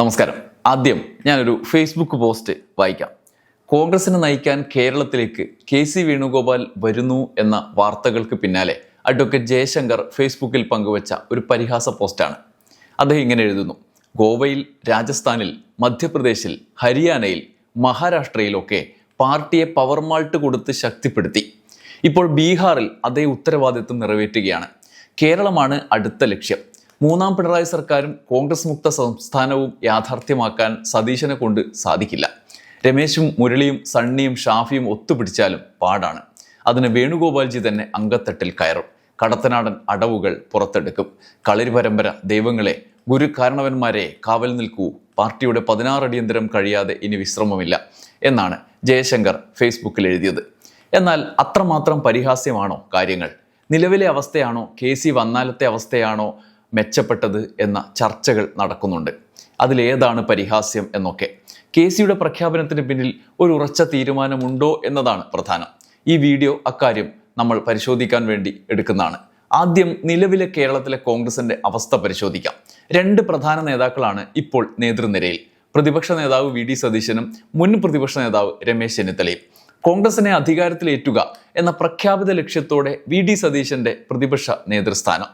നമസ്കാരം. ആദ്യം ഞാനൊരു ഫേസ്ബുക്ക് പോസ്റ്റ് വായിക്കാം. കോൺഗ്രസിനെ നയിക്കാൻ കേരളത്തിലേക്ക് കെ സി വേണുഗോപാൽ വരുന്നു എന്ന വാർത്തകൾക്ക് പിന്നാലെ അഡ്വക്കേറ്റ് ജയശങ്കർ ഫേസ്ബുക്കിൽ പങ്കുവച്ച ഒരു പരിഹാസ പോസ്റ്റാണ് അദ്ദേഹം ഇങ്ങനെ എഴുതുന്നു. ഗോവയിൽ രാജസ്ഥാനിൽ മധ്യപ്രദേശിൽ ഹരിയാനയിൽ മഹാരാഷ്ട്രയിലൊക്കെ പാർട്ടിയെ പവർമാൾട്ട് കൊടുത്ത് ശക്തിപ്പെടുത്തി. ഇപ്പോൾ ബീഹാറിൽ അതേ ഉത്തരവാദിത്വം നിറവേറ്റുകയാണ്. കേരളമാണ് അടുത്ത ലക്ഷ്യം. മൂന്നാം പിണറായി സർക്കാരും കോൺഗ്രസ് മുക്ത സംസ്ഥാനവും യാഥാർത്ഥ്യമാക്കാൻ സതീശനെ കൊണ്ട് സാധിക്കില്ല. രമേശും മുരളിയും സണ്ണിയും ഷാഫിയും ഒത്തുപിടിച്ചാലും പാടാണ്. അതിന് വേണുഗോപാൽജി തന്നെ അങ്കത്തട്ടിൽ കയറും. കടത്തനാടൻ അടവുകൾ പുറത്തെടുക്കും. കളരി പരമ്പര ദൈവങ്ങളെ ഗുരു കാരണവന്മാരെ കാവൽ നിൽക്കൂ. പാർട്ടിയുടെ പതിനാറ് അടിയന്തരം കഴിയാതെ ഇനി വിശ്രമമില്ല എന്നാണ് ജയശങ്കർ ഫേസ്ബുക്കിൽ എഴുതിയത്. എന്നാൽ അത്രമാത്രം പരിഹാസ്യമാണോ കാര്യങ്ങൾ? നിലവിലെ അവസ്ഥയാണോ? K C വന്നാലത്തെ അവസ്ഥയാണോ? മെച്ചപ്പെട്ടത് എന്ന ചർച്ചകൾ നടക്കുന്നുണ്ട്. അതിലേതാണ് പരിഹാസ്യം എന്നൊക്കെ. കെ സിയുടെ പ്രഖ്യാപനത്തിന് പിന്നിൽ ഒരു ഉറച്ച തീരുമാനമുണ്ടോ എന്നതാണ് പ്രധാനം. ഈ വീഡിയോ അക്കാര്യം നമ്മൾ പരിശോധിക്കാൻ വേണ്ടി എടുക്കുന്നതാണ്. ആദ്യം നിലവിലെ കേരളത്തിലെ കോൺഗ്രസിന്റെ അവസ്ഥ പരിശോധിക്കാം. രണ്ട് പ്രധാന നേതാക്കളാണ് ഇപ്പോൾ നേതൃനിരയിൽ. പ്രതിപക്ഷ നേതാവ് വി ഡി സതീശനും മുൻ പ്രതിപക്ഷ നേതാവ് രമേശ് ചെന്നിത്തലയും. കോൺഗ്രസിനെ അധികാരത്തിലേറ്റുക എന്ന പ്രഖ്യാപിത ലക്ഷ്യത്തോടെ വി ഡി സതീശന്റെ പ്രതിപക്ഷ നേതൃസ്ഥാനം.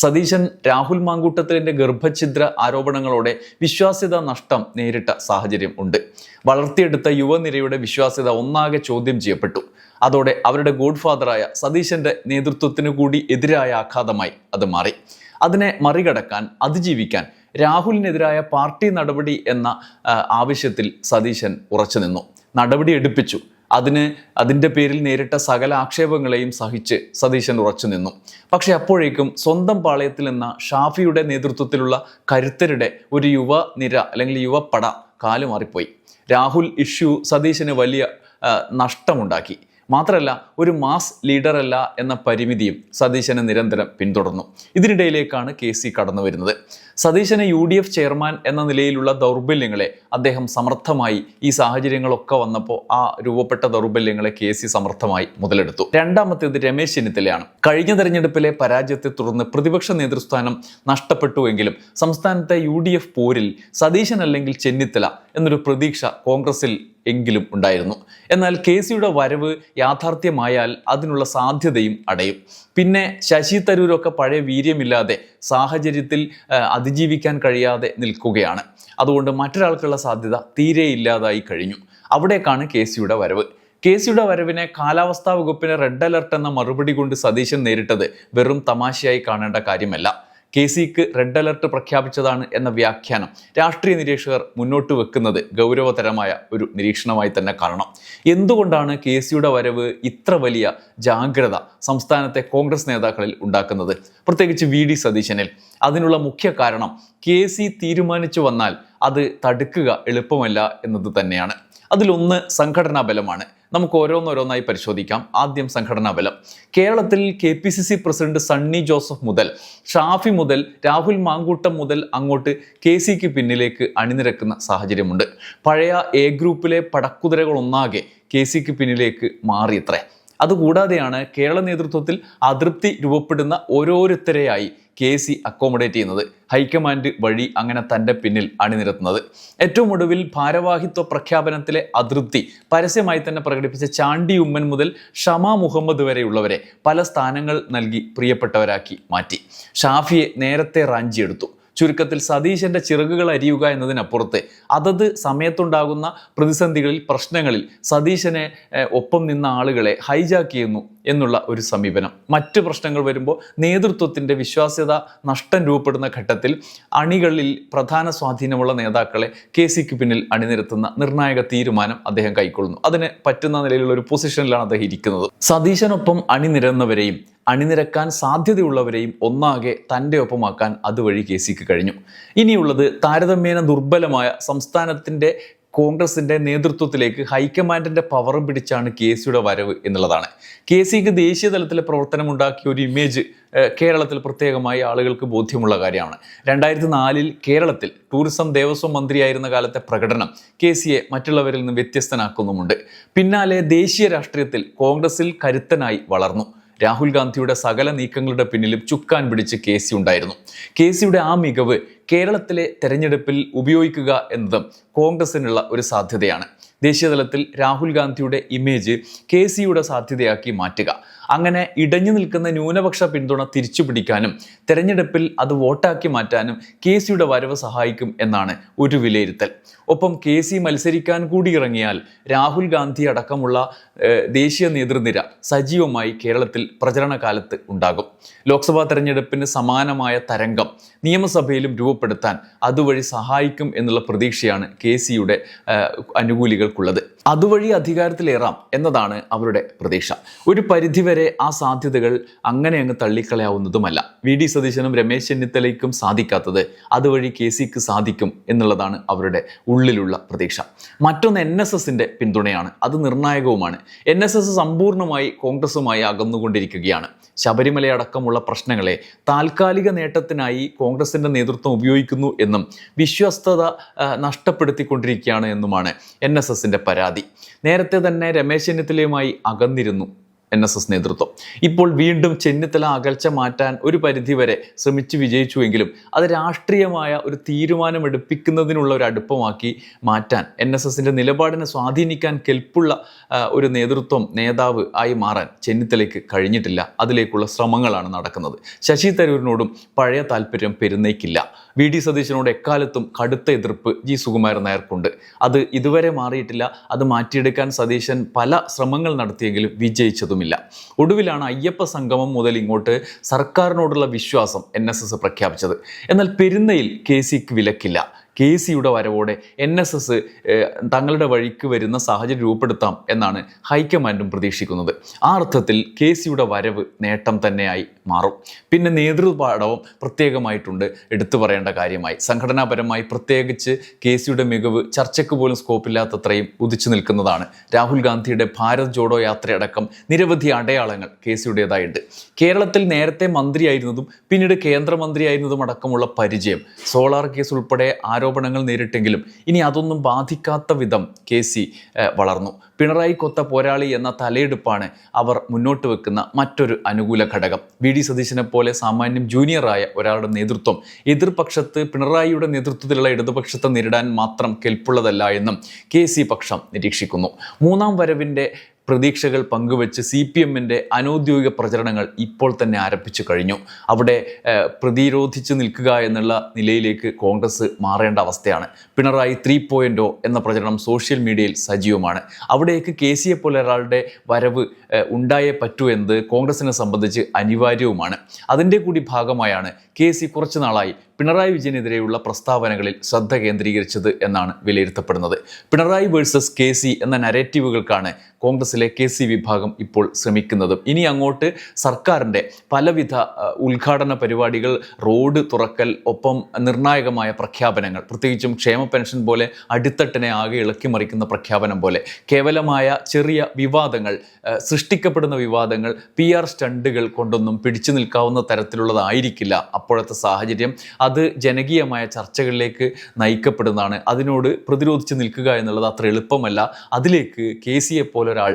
സതീശൻ രാഹുൽ മാങ്കൂട്ടത്തിലിന്റെ ഗർഭഛിദ്ര ആരോപണങ്ങളോടെ വിശ്വാസ്യത നഷ്ടം നേരിട്ട സാഹചര്യം ഉണ്ട്. വളർത്തിയെടുത്ത യുവനിരയുടെ വിശ്വാസ്യത ഒന്നാകെ ചോദ്യം ചെയ്യപ്പെട്ടു. അതോടെ അവരുടെ ഗോഡ്ഫാദറായ സതീശന്റെ നേതൃത്വത്തിന് കൂടി എതിരായ ആഘാതമായി അത് മാറി. അതിനെ മറികടക്കാൻ അതിജീവിക്കാൻ രാഹുലിനെതിരായ പാർട്ടി നടപടി എന്ന ആവശ്യത്തിൽ സതീശൻ ഉറച്ചു നിന്നു നടപടി എടുപ്പിച്ചു. അതിന് അതിന്റെ പേരിൽ നേരിട്ട സകല ആക്ഷേപങ്ങളെയും സഹിച്ച് സതീശൻ ഉറച്ചു നിന്നു. പക്ഷെ അപ്പോഴേക്കും സ്വന്തം പാളയത്തിൽ നിന്ന ഷാഫിയുടെ നേതൃത്വത്തിലുള്ള കരുത്തരുടെ ഒരു യുവ നിര അല്ലെങ്കിൽ യുവപ്പട കാലുമാറിപ്പോയി രാഹുൽ ഇഷ്യൂ സതീശന് വലിയ നഷ്ടമുണ്ടാക്കി. മാത്രമല്ല ഒരു മാസ് ലീഡറല്ല എന്ന പരിമിതിയും സതീശനെ നിരന്തരം പിന്തുടർന്നു. ഇതിനിടയിലേക്കാണ് കെ സി കടന്നു വരുന്നത്. സതീശനെ യു ഡി എഫ് ചെയർമാൻ എന്ന നിലയിലുള്ള ദൗർബല്യങ്ങളെ അദ്ദേഹം സമർത്ഥമായി ഈ സാഹചര്യങ്ങളൊക്കെ വന്നപ്പോൾ ആ രൂപപ്പെട്ട ദൗർബല്യങ്ങളെ കെ സി സമർത്ഥമായി മുതലെടുത്തു. രണ്ടാമത്തേത് രമേശ് ചെന്നിത്തലയാണ്. കഴിഞ്ഞ തെരഞ്ഞെടുപ്പിലെ പരാജയത്തെ തുടർന്ന് പ്രതിപക്ഷ നേതൃസ്ഥാനം നഷ്ടപ്പെട്ടുവെങ്കിലും സംസ്ഥാനത്തെ യു ഡി എഫ് പോരിൽ സതീശൻ അല്ലെങ്കിൽ ചെന്നിത്തല എന്നൊരു പ്രതീക്ഷ കോൺഗ്രസിൽ എങ്കിലും ഉണ്ടായിരുന്നു. എന്നാൽ കെ സിയുടെ വരവ് യാഥാർത്ഥ്യമായാൽ അതിനുള്ള സാധ്യതയും അടയും. പിന്നെ ശശി തരൂരൊക്കെ പഴയ വീര്യമില്ലാതെ സാഹചര്യത്തിൽ അതിജീവിക്കാൻ കഴിയാതെ നിൽക്കുകയാണ്. അതുകൊണ്ട് മറ്റൊരാൾക്കുള്ള സാധ്യത തീരെ ഇല്ലാതായി കഴിഞ്ഞു. അവിടേക്കാണ് കെ സിയുടെ വരവ്. കെ സിയുടെ വരവിനെ കാലാവസ്ഥാ വകുപ്പിന് റെഡ് അലർട്ട് എന്ന മറുപടി കൊണ്ട് സതീശൻ നേരിട്ടത് വെറും തമാശയായി കാണേണ്ട കാര്യമല്ല. കെ സിക്ക് റെഡ് അലർട്ട് പ്രഖ്യാപിച്ചതാണ് എന്ന വ്യാഖ്യാനം രാഷ്ട്രീയ നിരീക്ഷകർ മുന്നോട്ട് വെക്കുന്നത് ഗൗരവതരമായ ഒരു നിരീക്ഷണമായി തന്നെ കാണണം. എന്തുകൊണ്ടാണ് കെ സിയുടെ വരവ് ഇത്ര വലിയ ജാഗ്രത സംസ്ഥാനത്തെ കോൺഗ്രസ് നേതാക്കളിൽ ഉണ്ടാക്കുന്നത്? പ്രത്യേകിച്ച് വി ഡി സതീശനിൽ. അതിനുള്ള മുഖ്യ കാരണം കെ സി തീരുമാനിച്ചു വന്നാൽ അത് തടുക്കുക എളുപ്പമല്ല എന്നത് തന്നെയാണ്. അതിലൊന്ന് സംഘടനാ ബലമാണ്. നമുക്ക് ഓരോന്നോരോന്നായി പരിശോധിക്കാം. ആദ്യം സംഘടനാ ബലം. കേരളത്തിൽ K P C C president Sunny Joseph മുതൽ ഷാഫി മുതൽ രാഹുൽ മാങ്കൂട്ടം മുതൽ അങ്ങോട്ട് കെ സിക്ക് പിന്നിലേക്ക് അണിനിരക്കുന്ന സാഹചര്യമുണ്ട്. പഴയ എ ഗ്രൂപ്പിലെ പടക്കുതിരകളൊന്നാകെ കെ സിക്ക് പിന്നിലേക്ക് മാറിയത്രേ. അതുകൂടാതെയാണ് കേരള നേതൃത്വത്തിൽ അതൃപ്തി രൂപപ്പെടുന്ന ഓരോരുത്തരെയായി കെ സി അക്കോമഡേറ്റ് ചെയ്യുന്നത്. ഹൈക്കമാൻഡ് വഴി അങ്ങനെ തന്റെ പിന്നിൽ അണിനിരത്തുന്നത്. ഏറ്റവും ഒടുവിൽ ഭാരവാഹിത്വ പ്രഖ്യാപനത്തിലെ അതൃപ്തി പരസ്യമായി തന്നെ പ്രകടിപ്പിച്ച ചാണ്ടി ഉമ്മൻ മുതൽ ഷമാ മുഹമ്മദ് വരെയുള്ളവരെ പല സ്ഥാനങ്ങൾ നൽകി പ്രിയപ്പെട്ടവരാക്കി മാറ്റി. ഷാഫിയെ നേരത്തെ റാഞ്ചിയെടുത്തു. ചുരുക്കത്തിൽ സതീശന്റെ ചിറകുകൾ അരിയുക എന്നതിനപ്പുറത്ത് അതത് സമയത്തുണ്ടാകുന്ന പ്രതിസന്ധികളിൽ പ്രശ്നങ്ങളിൽ സതീശനെ ഒപ്പം നിന്ന ആളുകളെ ഹൈജാക്ക് ചെയ്യുന്നു എന്നുള്ള ഒരു സമീപനം. മറ്റ് പ്രശ്നങ്ങൾ വരുമ്പോൾ നേതൃത്വത്തിന്റെ വിശ്വാസ്യത നഷ്ടം രൂപപ്പെടുന്ന ഘട്ടത്തിൽ അണികളിൽ പ്രധാന സ്വാധീനമുള്ള നേതാക്കളെ കെ സിക്ക് പിന്നിൽ അണിനിരത്തുന്ന നിർണായക തീരുമാനം അദ്ദേഹം കൈക്കൊള്ളുന്നു. അതിന് പറ്റുന്ന നിലയിലുള്ള ഒരു പൊസിഷനിലാണ് അദ്ദേഹം ഇരിക്കുന്നത്. സതീശനൊപ്പം അണിനിരന്നവരെയും അണിനിരക്കാൻ സാധ്യതയുള്ളവരെയും ഒന്നാകെ തന്റെ ഒപ്പമാക്കാൻ അതുവഴി കെ സിക്ക് കഴിഞ്ഞു. ഇനിയുള്ളത് താരതമ്യേന ദുർബലമായ സംസ്ഥാനത്തിന്റെ കോൺഗ്രസിന്റെ നേതൃത്വത്തിലേക്ക് ഹൈക്കമാൻഡിന്റെ പവറും പിടിച്ചാണ് കെ സിയുടെ വരവ് എന്നുള്ളതാണ്. കെ സിക്ക് ദേശീയ തലത്തിൽ പ്രവർത്തനം ഉണ്ടാക്കിയ ഒരു ഇമേജ് കേരളത്തിൽ പ്രത്യേകമായി ആളുകൾക്ക് ബോധ്യമുള്ള കാര്യമാണ്. രണ്ടായിരത്തി നാലിൽ കേരളത്തിൽ ടൂറിസം ദേവസ്വം മന്ത്രിയായിരുന്ന കാലത്തെ പ്രകടനം കെ സിയെ മറ്റുള്ളവരിൽ നിന്ന് വ്യത്യസ്തനാക്കുന്നുമുണ്ട്. പിന്നാലെ ദേശീയ രാഷ്ട്രീയത്തിൽ കോൺഗ്രസിൽ കരുത്തനായി വളർന്നു. രാഹുൽ ഗാന്ധിയുടെ സകല നീക്കങ്ങളുടെ പിന്നിലും ചുക്കാൻ പിടിച്ച് കെ സി ഉണ്ടായിരുന്നു. കെ സിയുടെ ആ മികവ് കേരളത്തിലെ തെരഞ്ഞെടുപ്പിൽ ഉപയോഗിക്കുക എന്നതും കോൺഗ്രസിനുള്ള ഒരു സാധ്യതയാണ്. ദേശീയതലത്തിൽ രാഹുൽ ഗാന്ധിയുടെ ഇമേജ് കെ സിയുടെ സാധ്യതയാക്കി മാറ്റുക. അങ്ങനെ ഇടഞ്ഞു നിൽക്കുന്ന ന്യൂനപക്ഷ പിന്തുണ തിരിച്ചുപിടിക്കാനും തെരഞ്ഞെടുപ്പിൽ അത് വോട്ടാക്കി മാറ്റാനും കെ സിയുടെ വരവ് സഹായിക്കും എന്നാണ് ഒരു വിലയിരുത്തൽ. ഒപ്പം കെ സി മത്സരിക്കാൻ കൂടി ഇറങ്ങിയാൽ രാഹുൽ ഗാന്ധി അടക്കമുള്ള ദേശീയ നേതൃനിര സജീവമായി കേരളത്തിൽ പ്രചരണ കാലത്ത് ഉണ്ടാകും. ലോക്സഭാ തെരഞ്ഞെടുപ്പിന് സമാനമായ തരംഗം നിയമസഭയിലും രൂപപ്പെടുത്താൻ അതുവഴി സഹായിക്കും എന്നുള്ള പ്രതീക്ഷയാണ് കെ സിയുടെ അനുകൂലികൾക്കുള്ളത്. അതുവഴി അധികാരത്തിലേറാം എന്നതാണ് അവരുടെ പ്രതീക്ഷ. ഒരു പരിധിവരെ ആ സാധ്യതകൾ അങ്ങനെ അങ്ങ് തള്ളിക്കളയാവുന്നതുമല്ല. വി. ഡി. സതീശനും രമേശ് ചെന്നിത്തലയ്ക്കും സാധിക്കാത്തത് അതുവഴി കെ. സിക്ക് സാധിക്കും എന്നുള്ളതാണ് അവരുടെ ഉള്ളിലുള്ള പ്രതീക്ഷ. മറ്റൊന്ന് എൻ എസ് എസിന്റെ പിന്തുണയാണ്. അത് നിർണായകവുമാണ്. എൻ എസ് എസ് സമ്പൂർണമായി കോൺഗ്രസുമായി അകന്നുകൊണ്ടിരിക്കുകയാണ്. ശബരിമലയടക്കമുള്ള പ്രശ്നങ്ങളെ താൽക്കാലിക നേട്ടത്തിനായി കോൺഗ്രസിന്റെ നേതൃത്വം ഉപയോഗിക്കുന്നു എന്നും വിശ്വസ്തത നഷ്ടപ്പെടുത്തിക്കൊണ്ടിരിക്കുകയാണ് എന്നുമാണ് എൻ എസ് എസിന്റെ പരാതി. നേരത്തെ തന്നെ രമേശ് ചെന്നിത്തലയുമായി അകന്നിരുന്നു. എൻ എസ് എസ് നേതൃത്വം. ഇപ്പോൾ വീണ്ടും ചെന്നിത്തല അകൽച്ച മാറ്റാൻ ഒരു പരിധിവരെ ശ്രമിച്ചു വിജയിച്ചുവെങ്കിലും അത് രാഷ്ട്രീയമായ ഒരു തീരുമാനമെടുപ്പിക്കുന്നതിനുള്ള ഒരു അടുപ്പമാക്കി മാറ്റാൻ എൻ എസ് എസിന്റെ നിലപാടിനെ സ്വാധീനിക്കാൻ കെൽപ്പുള്ള ഒരു നേതൃത്വം നേതാവ് ആയി മാറാൻ ചെന്നിത്തലയ്ക്ക് കഴിഞ്ഞിട്ടില്ല. അതിലേക്കുള്ള ശ്രമങ്ങളാണ് നടക്കുന്നത്. ശശി തരൂരിനോടും പഴയ താല്പര്യം പെരുന്നേക്കില്ല. വി. ഡി. സതീശനോട് എക്കാലത്തും കടുത്ത എതിർപ്പ് ജി. സുകുമാരൻ നായർക്കുണ്ട്. അത് ഇതുവരെ മാറിയിട്ടില്ല. അത് മാറ്റിയെടുക്കാൻ സതീശൻ പല ശ്രമങ്ങൾ നടത്തിയെങ്കിലും വിജയിച്ചതുമില്ല ഒടുവിലാണ് അയ്യപ്പ സംഗമം മുതൽ ഇങ്ങോട്ട് സർക്കാരിനോടുള്ള വിശ്വാസം എൻ പ്രഖ്യാപിച്ചത്. എന്നാൽ പെരുന്നയിൽ കെ സിക്ക് വിലക്കില്ല. കെ സിയുടെ വരവോടെ എൻ എസ് എസ് തങ്ങളുടെ വഴിക്ക് വരുന്ന സാഹചര്യം രൂപപ്പെടുത്താം എന്നാണ് ഹൈക്കമാൻഡും പ്രതീക്ഷിക്കുന്നത്. ആ അർത്ഥത്തിൽ കെ സിയുടെ വരവ് നേട്ടം തന്നെയായി മാറും. പിന്നെ നേതൃപാഠവും പ്രത്യേകമായിട്ടുണ്ട്. എടുത്തു പറയേണ്ട കാര്യമായി സംഘടനാപരമായി പ്രത്യേകിച്ച് കെ സിയുടെ മികവ് ചർച്ചയ്ക്ക് പോലും സ്കോപ്പില്ലാത്തത്രയും ഉദിച്ചു നിൽക്കുന്നതാണ്. രാഹുൽ ഗാന്ധിയുടെ ഭാരത് ജോഡോ യാത്രയടക്കം നിരവധി അടയാളങ്ങൾ കെ സിയുടേതായുണ്ട് കേരളത്തിൽ നേരത്തെ മന്ത്രിയായിരുന്നതും പിന്നീട് കേന്ദ്രമന്ത്രിയായിരുന്നതും അടക്കമുള്ള പരിചയം. സോളാർ കേസ് ഉൾപ്പെടെ ആരോപണങ്ങൾ നേരിട്ടെങ്കിലും ഇനി അതൊന്നും ബാധിക്കാത്ത വിധം കെ സി വളർന്നു. പിണറായി കൊത്ത പോരാളി എന്ന തലയെടുപ്പാണ് അവർ മുന്നോട്ട് വെക്കുന്ന മറ്റൊരു അനുകൂല ഘടകം. വി. ഡി. സതീശനെ പോലെ സാമാന്യം ജൂനിയറായ ഒരാളുടെ നേതൃത്വം എതിർപക്ഷത്ത് പിണറായിയുടെ നേതൃത്വത്തിലുള്ള ഇടതുപക്ഷത്തെ നേരിടാൻ മാത്രം കെൽപ്പുള്ളതല്ല എന്നും കെ സി പക്ഷം നിരീക്ഷിക്കുന്നു. മൂന്നാം വരവിന്റെ പ്രതീക്ഷകൾ പങ്കുവെച്ച് സി പി എമ്മിന്റെ അനൗദ്യോഗിക പ്രചരണങ്ങൾ ഇപ്പോൾ തന്നെ ആരംഭിച്ചു കഴിഞ്ഞു. അവിടെ പ്രതിരോധിച്ച് നിൽക്കുക എന്നുള്ള നിലയിലേക്ക് കോൺഗ്രസ് മാറേണ്ട അവസ്ഥയാണ്. പിണറായി ത്രീ പോയിന്റോ എന്ന പ്രചരണം സോഷ്യൽ മീഡിയയിൽ സജീവമാണ്. അവിടേക്ക് കെ സിയെ പോലെ ഒരാളുടെ വരവ് ഉണ്ടായേ പറ്റൂ എന്നത് കോൺഗ്രസിനെ സംബന്ധിച്ച് അനിവാര്യവുമാണ്. അതിന്റെ കൂടി ഭാഗമായാണ് കെ സി കുറച്ചു നാളായി പിണറായി വിജയനെതിരെയുള്ള പ്രസ്താവനകളിൽ ശ്രദ്ധ കേന്ദ്രീകരിച്ചത് എന്നാണ് വിലയിരുത്തപ്പെടുന്നത്. പിണറായി വേഴ്സസ് കെ സി എന്ന നരേറ്റീവുകൾക്കാണ് കോൺഗ്രസിലെ കെ സി വിഭാഗം ഇപ്പോൾ ശ്രമിക്കുന്നതും. ഇനി അങ്ങോട്ട് സർക്കാരിന്റെ പലവിധ ഉദ്ഘാടന പരിപാടികൾ റോഡ് തുറക്കൽ ഒപ്പം നിർണായകമായ പ്രഖ്യാപനങ്ങൾ പ്രത്യേകിച്ചും ക്ഷേമ പെൻഷൻ പോലെ അടിത്തട്ടിനെ ആകെ ഇളക്കി മറിക്കുന്ന പ്രഖ്യാപനം പോലെ കേവലമായ ചെറിയ വിവാദങ്ങൾ സൃഷ്ടിക്കപ്പെടുന്ന വിവാദങ്ങൾ പി ആർ സ്റ്റണ്ടുകൾ കൊണ്ടൊന്നും പിടിച്ചു നിൽക്കാവുന്ന തരത്തിലുള്ളതായിരിക്കില്ല അപ്പോഴത്തെ സാഹചര്യം. ജനകീയമായ ചർച്ചകളിലേക്ക് നയിക്കപ്പെടുന്നതാണ്. അതിനോട് പ്രതിരോധിച്ച് നിൽക്കുക എന്നുള്ളത് അത്ര എളുപ്പമല്ല. അതിലേക്ക് കെ സിയെ പോലൊരാൾ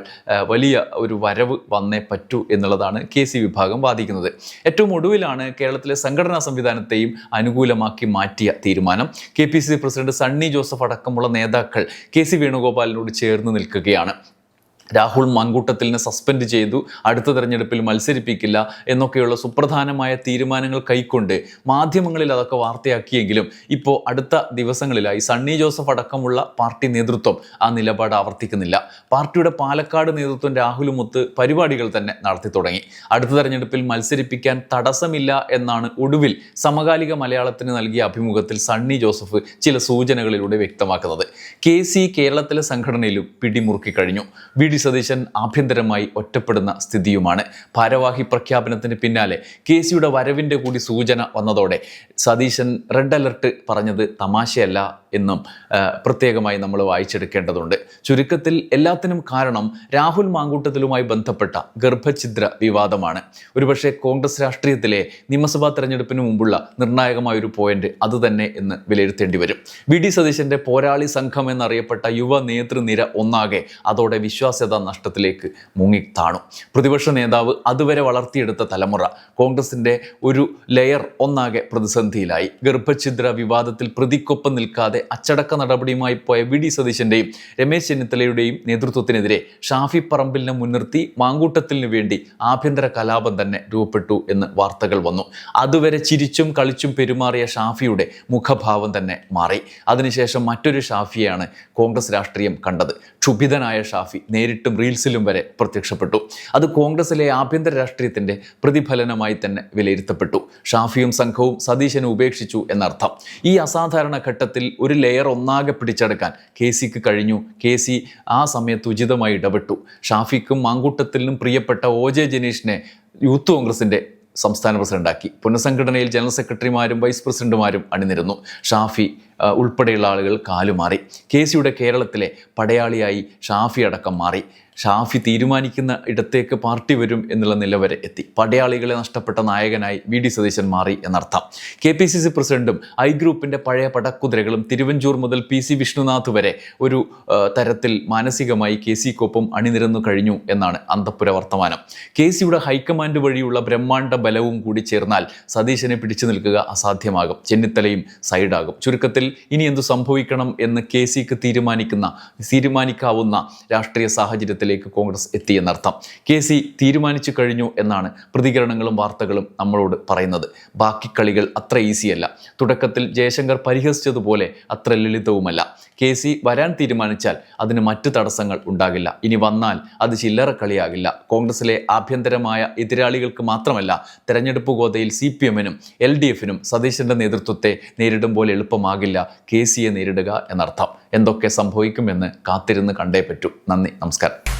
വലിയ ഒരു വരവ് വന്നേ പറ്റൂ എന്നുള്ളതാണ് കെ സി വിഭാഗം വാദിക്കുന്നത്. ഏറ്റവും ഒടുവിലാണ് കേരളത്തിലെ സംഘടനാ സംവിധാനത്തെയും അനുകൂലമാക്കി മാറ്റിയ തീരുമാനം. K P C C president Sunny Joseph അടക്കമുള്ള നേതാക്കൾ കെ സി വേണുഗോപാലിനോട് ചേർന്ന് നിൽക്കുകയാണ്. രാഹുൽ മങ്കൂട്ടത്തിലിനെ സസ്പെൻഡ് ചെയ്തു അടുത്ത തെരഞ്ഞെടുപ്പിൽ മത്സരിപ്പിക്കില്ല എന്നൊക്കെയുള്ള സുപ്രധാനമായ തീരുമാനങ്ങൾ കൈക്കൊണ്ട് മാധ്യമങ്ങളിൽ അതൊക്കെ വാർത്തയാക്കിയെങ്കിലും ഇപ്പോൾ അടുത്ത ദിവസങ്ങളിലായി സണ്ണി ജോസഫ് അടക്കമുള്ള പാർട്ടി നേതൃത്വം ആ നിലപാട് ആവർത്തിക്കുന്നില്ല. പാർട്ടിയുടെ പാലക്കാട് നേതൃത്വം രാഹുലുമൊത്ത് പരിപാടികൾ തന്നെ നടത്തി തുടങ്ങി. അടുത്ത തെരഞ്ഞെടുപ്പിൽ മത്സരിപ്പിക്കാൻ തടസ്സമില്ല എന്നാണ് ഒടുവിൽ സമകാലിക മലയാളത്തിന് നൽകിയ അഭിമുഖത്തിൽ സണ്ണി ജോസഫ് ചില സൂചനകളിലൂടെ വ്യക്തമാക്കുന്നത്. കെ സി കേരളത്തിലെ സംഘടനയിലും പിടിമുറുക്കി കഴിഞ്ഞു. വി സതീശൻ ആഭ്യന്തരമായി ഒറ്റപ്പെടുന്ന സ്ഥിതിയുമാണ്. ഭാരവാഹി പ്രഖ്യാപനത്തിന് പിന്നാലെ കെ സിയുടെ വരവിന്റെ കൂടി സൂചന വന്നതോടെ സതീശൻ റെഡ് അലർട്ട് പറഞ്ഞത് തമാശയല്ല എന്നും പ്രത്യേകമായി നമ്മൾ വായിച്ചെടുക്കേണ്ടതുണ്ട്. ചുരുക്കത്തിൽ എല്ലാത്തിനും കാരണം രാഹുൽ മാങ്കൂട്ടത്തിലുമായി ബന്ധപ്പെട്ട ഗർഭഛിദ്ര വിവാദമാണ്. ഒരുപക്ഷെ കോൺഗ്രസ് രാഷ്ട്രീയത്തിലെ നിയമസഭാ തെരഞ്ഞെടുപ്പിന് മുമ്പുള്ള നിർണായകമായ ഒരു പോയിന്റ് അതുതന്നെ എന്ന് വിലയിരുത്തേണ്ടി വരും. വി ഡി സതീശന്റെ പോരാളി സംഘം എന്നറിയപ്പെട്ട യുവ നേതൃനിര ഒന്നാകെ അതോടെ വിശ്വാസ്യത സദസ്യത നഷ്ടത്തിലേക്ക് മുങ്ങി താണു. പ്രതിപക്ഷ നേതാവ് അതുവരെ വളർത്തിയെടുത്ത തലമുറ കോൺഗ്രസിന്റെ ഒരു ലെയർ ഒന്നാകെ പ്രതിസന്ധിയിലായി. ഗർഭഛിദ്ര വിവാദത്തിൽ പ്രതിക്കൊപ്പം നിൽക്കാതെ അച്ചടക്ക നടപടിയുമായി പോയ വി ഡി സതീശന്റെയും രമേശ് ചെന്നിത്തലയുടെയും നേതൃത്വത്തിനെതിരെ ഷാഫി പറമ്പിലിനെ മുൻനിർത്തി മാങ്കൂട്ടത്തിന് വേണ്ടി ആഭ്യന്തര കലാപം തന്നെ രൂപപ്പെട്ടു എന്ന് വാർത്തകൾ വന്നു. അതുവരെ ചിരിച്ചും കളിച്ചും പെരുമാറിയ ഷാഫിയുടെ മുഖഭാവം തന്നെ മാറി. അതിനുശേഷം മറ്റൊരു ഷാഫിയാണ് കോൺഗ്രസ് രാഷ്ട്രീയം കണ്ടത്. ക്ഷുഭിതനായ ഷാഫി നേരിട്ടും റീൽസിലും വരെ പ്രത്യക്ഷപ്പെട്ടു. അത് കോൺഗ്രസിലെ ആഭ്യന്തര രാഷ്ട്രീയത്തിന്റെ പ്രതിഫലനമായി തന്നെ വിലയിരുത്തപ്പെട്ടു. ഷാഫിയും സംഘവും സതീശനെ ഉപേക്ഷിച്ചു എന്നർത്ഥം. ഈ അസാധാരണ ഘട്ടത്തിൽ ഒരു ലെയർ ഒന്നാകെ പിടിച്ചെടുക്കാൻ കെ സിക്ക് കഴിഞ്ഞു. കെ സി ആ സമയത്ത് ഉചിതമായി ഇടപെട്ടു. ഷാഫിക്കും മാങ്കൂട്ടത്തിലും പ്രിയപ്പെട്ട ഒ ജെ ജനീഷിനെ യൂത്ത് കോൺഗ്രസിന്റെ സംസ്ഥാന പ്രസിഡന്റാക്കി. പുനഃസംഘടനയിൽ ജനറൽ സെക്രട്ടറിമാരും വൈസ് പ്രസിഡന്റുമാരും അണിനിരുന്നു. ഷാഫി ഉൾപ്പെടെയുള്ള ആളുകൾ കാലുമാറി കെ സിയുടെ കേരളത്തിലെ പടയാളിയായി ഷാഫി അടക്കം മാറി. ഷാഫി തീരുമാനിക്കുന്ന ഇടത്തേക്ക് പാർട്ടി വരും എന്നുള്ള നില വരെ എത്തി. പടയാളികളെ നഷ്ടപ്പെട്ട നായകനായി വി ഡി സതീശൻ മാറി എന്നർത്ഥം. കെ പി സി സി പ്രസിഡന്റും ഐ ഗ്രൂപ്പിന്റെ പഴയ പടക്കുതിരകളും തിരുവഞ്ചൂർ മുതൽ പി സി വിഷ്ണുനാഥ് വരെ ഒരു തരത്തിൽ മാനസികമായി കെ സിക്കൊപ്പം അണിനിരന്നു കഴിഞ്ഞു എന്നാണ് അന്തപ്പുര വർത്തമാനം. കെ സിയുടെ ഹൈക്കമാൻഡ് വഴിയുള്ള ബ്രഹ്മാണ്ഡ ബലവും കൂടി ചേർന്നാൽ സതീശനെ പിടിച്ചു നിൽക്കുക അസാധ്യമാകും. ചെന്നിത്തലയും സൈഡാകും. ചുരുക്കത്തിൽ ഇനി എന്തു സംഭവിക്കണം എന്ന് കെ സിക്ക് തീരുമാനിക്കുന്ന തീരുമാനിക്കാവുന്ന രാഷ്ട്രീയ സാഹചര്യത്തിലേക്ക് കോൺഗ്രസ് എത്തിയെന്നർത്ഥം. കെ സി തീരുമാനിച്ചു കഴിഞ്ഞു എന്നാണ് പ്രതികരണങ്ങളും വാർത്തകളും നമ്മളോട് പറയുന്നത്. ബാക്കി കളികൾ അത്ര ഈസിയല്ല തുടക്കത്തിൽ ജയശങ്കർ പരിഹസിച്ചതുപോലെ അത്ര ലളിതവുമല്ല. കെ സി വരാൻ തീരുമാനിച്ചാൽ അതിന് മറ്റു തടസ്സങ്ങൾ ഉണ്ടാകില്ല. ഇനി വന്നാൽ അത് ചില്ലറ കളിയാകില്ല. കോൺഗ്രസിലെ ആഭ്യന്തരമായ എതിരാളികൾക്ക് മാത്രമല്ല തെരഞ്ഞെടുപ്പ് ഗോതയിൽ സി പി എമ്മിനും എൽ ഡി എഫിനും സതീശന്റെ നേതൃത്വത്തെ നേരിടുമ്പോൾ എളുപ്പമാകില്ല. കെ സിയെ നേരിടുക എന്നർത്ഥം. എന്തൊക്കെ സംഭവിക്കുമെന്ന് കാത്തിരുന്ന് കണ്ടേ പറ്റൂ. നന്ദി. നമസ്കാരം.